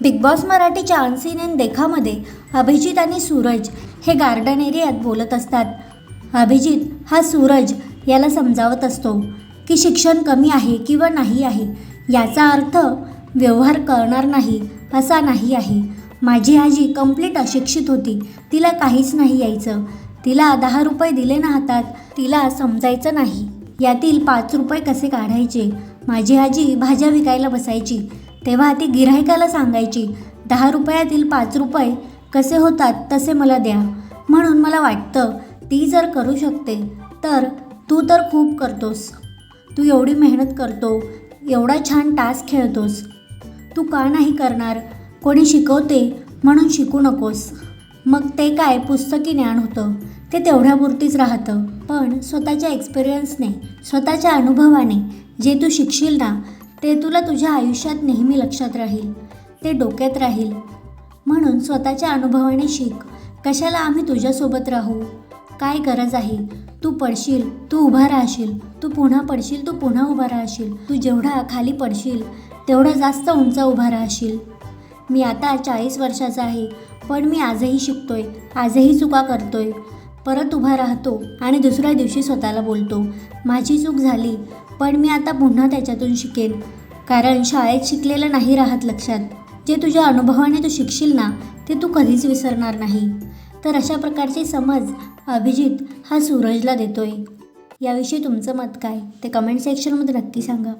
Big Boss मराठीच्या unseen and देखामध्ये अभिजित आणि सूरज हे गार्डन एरियात बोलत असतात. अभिजित हा सूरज याला समजावत असतो की शिक्षण कमी आहे किंवा नाही आहे याचा अर्थ व्यवहार कळणार नाही असा नाही आहे. माझी आजी कंप्लीट अशिक्षित होती तिला काहीच नाही यायचं. तिला दहा रुपये दिले ना हातात तिला समजायचं नाही. यातील पाच रुपये कसे काढायचे? माझी आजी भाज्या विकायला बसायची. तेव्हा ती गिऱ्हाईकाला सांगायची दहा रुपयातील पाच रुपये कसे होतात तसे मला द्या. म्हणून मला वाटतं ती जर करू शकते तर तू तर खूप करतोस. तू एवढी मेहनत करतो एवढा छान टास्क खेळतोस. तू का नाही करणार? कोणी शिकवते म्हणून शिकू नकोस. मग ते काय पुस्तकी ज्ञान होतं? ते तेवढ्यापुरतीच राहतं. पण स्वतःच्या एक्सपिरियन्सने स्वतःच्या अनुभवाने जे तू शिकशील ना ते तुला तुझ्या आयुष्यात नेहमी लक्षात राहील. ते डोक्यात राहील. म्हणून स्वतःच्या अनुभवाने शिक कशाला आम्ही तुझ्यासोबत राहू? काय गरज आहे? तू पडशील तू उभा राहशील तू पुन्हा पडशील तू पुन्हा उभा राहशील तू जेवढा खाली पडशील तेवढा जास्त उंच उभा राहशील. मी आता चाळीस वर्षाचा आहे पण मी आजही शिकतोय आजही चुका करतोय. परत उभा राहतो आणि दुसऱ्या दिवशी स्वतःला बोलतो माझी चूक झाली पण मी आता पुन्हा त्याच्यातून शिकेन. कारण शाळेत शिकलेलं नाही राहत लक्षात. जे तुझ्या अनुभवाने तू शिकशील ना ते तू कधीच विसरणार नाही. तर अशा प्रकारचे समज अभिजित हा सूरजला देतोय. याविषयी तुमचं मत काय? ते कमेंट सेक्शनमध्ये नक्की सांगा.